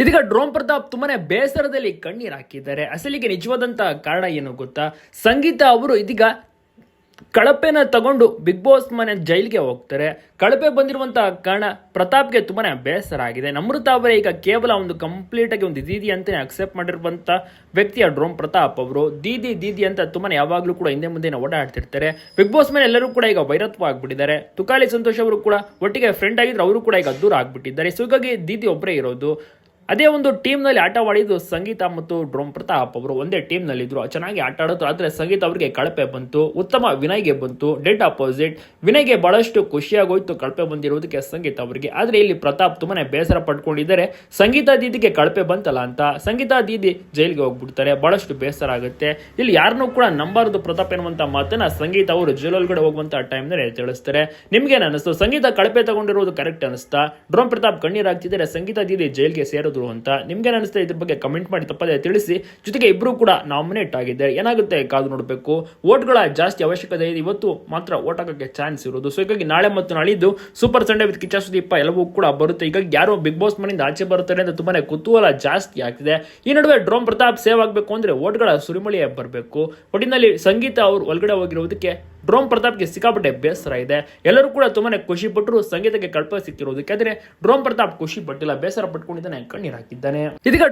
ಇದೀಗ ಡ್ರೋನ್ ಪ್ರತಾಪ್ ತುಂಬಾನೇ ಬೇಸರದಲ್ಲಿ ಕಣ್ಣೀರ್ ಹಾಕಿದ್ದಾರೆ. ಅಸಲಿಗೆ ನಿಜವಾದಂತ ಕಾರಣ ಏನು ಗೊತ್ತಾ? ಸಂಗೀತ ಅವರು ಇದೀಗ ಕಳಪೆನ ತಗೊಂಡು ಬಿಗ್ ಬಾಸ್ ಮನೆ ಜೈಲ್ಗೆ ಹೋಗ್ತಾರೆ. ಕಳಪೆ ಬಂದಿರುವಂತಹ ಕಾರಣ ಪ್ರತಾಪ್ಗೆ ತುಂಬಾನೇ ಬೇಸರ ಆಗಿದೆ. ನಮೃತ ಅವರೇ ಈಗ ಕೇವಲ ಒಂದು ಕಂಪ್ಲೀಟ್ ಆಗಿ ಒಂದು ದೀದಿ ಅಂತಾನೆ ಅಕ್ಸೆಪ್ಟ್ ಮಾಡಿರುವಂತ ವ್ಯಕ್ತಿಯ ಡ್ರೋಮ್ ಪ್ರತಾಪ್ ಅವರು. ದೀದಿ ದೀದಿ ಅಂತ ತುಂಬಾನೇ ಯಾವಾಗಲೂ ಕೂಡ ಹಿಂದೆ ಮುಂದೆ ಓಡಾಡ್ತಿರ್ತಾರೆ. ಬಿಗ್ ಬಾಸ್ ಮೇಲೆ ಎಲ್ಲರೂ ಕೂಡ ಈಗ ವೈರತ್ವ ಆಗ್ಬಿಟ್ಟಿದ್ದಾರೆ ತುಕಾಲಿ ಸಂತೋಷ್ ಅವರು ಕೂಡ ಒಟ್ಟಿಗೆ ಫ್ರೆಂಡ್ ಆಗಿದ್ರು ಅವರು ಕೂಡ ಈಗ ದೂರ ಆಗ್ಬಿಟ್ಟಿದ್ದಾರೆ. ಸೊ ಹೀಗಾಗಿ ದೀದಿ ಒಬ್ಬರೇ ಇರೋದು. ಅದೇ ಒಂದು ಟೀಮ್ನಲ್ಲಿ ಆಟವಾಡಿದ್ದು ಸಂಗೀತ ಮತ್ತು ಡ್ರೋಮ್ ಪ್ರತಾಪ್ ಅವರು ಒಂದೇ ಟೀಮ್ನಲ್ಲಿ ಇದ್ರು ಚೆನ್ನಾಗಿ ಆಟ ಆಡೋದು. ಆದರೆ ಸಂಗೀತ ಅವರಿಗೆ ಕಳಪೆ ಬಂತು, ಉತ್ತಮ ವಿನಯ್ಗೆ ಬಂತು, ಡೆಡ್ ಅಪೋಸಿಟ್ ವಿನಯ್ಗೆ ಬಹಳಷ್ಟು ಖುಷಿಯಾಗೋಯ್ತು ಕಳಪೆ ಬಂದಿರುವುದಕ್ಕೆ ಸಂಗೀತ ಅವರಿಗೆ. ಆದರೆ ಇಲ್ಲಿ ಪ್ರತಾಪ್ ತುಂಬಾನೇ ಬೇಸರ ಪಡ್ಕೊಂಡಿದ್ದಾರೆ. ಸಂಗೀತ ದೀದಿಗೆ ಕಳಪೆ ಬಂತಲ್ಲ ಅಂತ. ಸಂಗೀತ ದೀದಿ ಜೈಲಿಗೆ ಹೋಗ್ಬಿಡ್ತಾರೆ. ಬಹಳಷ್ಟು ಬೇಸರ ಆಗುತ್ತೆ. ಇಲ್ಲಿ ಯಾರನ್ನೂ ಕೂಡ ನಂಬಾರದು ಪ್ರತಾಪ್ ಎನ್ನುವಂತ ಮಾತನ್ನ ಸಂಗೀತ ಅವರು ಹೋಗುವಂತ ಟೈಮ್ನಲ್ಲಿ ತಿಳಿಸ್ತಾರೆ. ನಿಮ್ಗೆ ಅನಿಸ್ತು? ಸಂಗೀತ ಕಳಪೆ ತಗೊಂಡಿರೋದು ಕರೆಕ್ಟ್ ಅನಿಸ್ತಾ? ಡ್ರೋಮ್ ಪ್ರತಾಪ್ ಕಣ್ಣೀರಾಗ್ತಿದ್ದಾರೆ ಸಂಗೀತ ದೀದಿ ಜೈಲಿಗೆ ಸೇರಿದ್ರು ಅಂತ ನಿಮ್ಗೇನು ಅನಿಸ್ತಾ ಇದ್ರ ಬಗ್ಗೆ ಕಮೆಂಟ್ ಮಾಡಿ, ತಪ್ಪದೆ ತಿಳಿಸಿ. ಜೊತೆಗೆ ಇಬ್ರು ಕೂಡ ನಾಮಿನೇಟ್ ಆಗಿದ್ದಾರೆ. ಏನಾಗುತ್ತೆ ಕಾದು ನೋಡಬೇಕು. ಓಟ್ಗಳ ಜಾಸ್ತಿ ಅವಶ್ಯಕತೆ ಇದೆ. ಇವತ್ತು ಮಾತ್ರ ಓಟ್ ಹಾಕಕ್ಕೆ ಚಾನ್ಸ್ ಇರೋದು. ಸೊ ಹೀಗಾಗಿ ನಾಳೆ ಮತ್ತು ನಾಳಿದ್ದು super Sunday with Kichcha Sudeep ಎಲ್ಲವೂ ಕೂಡ ಬರುತ್ತೆ. ಹೀಗಾಗಿ ಯಾರು ಬಿಗ್ ಬಾಸ್ ಮನೆಯಿಂದ ಆಚೆ ಬರುತ್ತಾರೆ ಅಂತ ತುಂಬಾನೇ ಕುತೂಹಲ ಜಾಸ್ತಿ ಆಗ್ತಿದೆ. ಈ ನಡುವೆ ಡ್ರೋಮ್ ಪ್ರತಾಪ್ ಸೇವ್ ಆಗಬೇಕು ಅಂದ್ರೆ ಓಟ್ಗಳ ಸುರಿಮಳಿಯೇ ಬರಬೇಕು. ಒಟ್ಟಿನಲ್ಲಿ ಸಂಗೀತ ಅವರು ಒಳಗಡೆ ಹೋಗಿರೋದಕ್ಕೆ ಡ್ರೋನ್ ಪ್ರತಾಪ್ಗೆ ಸಿಕ್ಕಾಪಟ್ಟೆ ಬೇಸರ ಇದೆ. ಎಲ್ಲರೂ ಕೂಡ ತುಂಬಾನೇ ಖುಷಿ ಪಟ್ಟರು ಸಂಗೀತಕ್ಕೆ ಕಲ್ಪ ಸಿಕ್ಕಿರೋದಕ್ಕೆ. ಆದರೆ ಡ್ರೋನ್ ಪ್ರತಾಪ್ ಖುಷಿ ಪಟ್ಟಿಲ್ಲ, ಬೇಸರ ಪಟ್ಕೊಂಡಿದ್ದಾನೆ, ಕಣ್ಣೀರ್ ಹಾಕಿದ್ದಾನೆ. ಇದೀಗ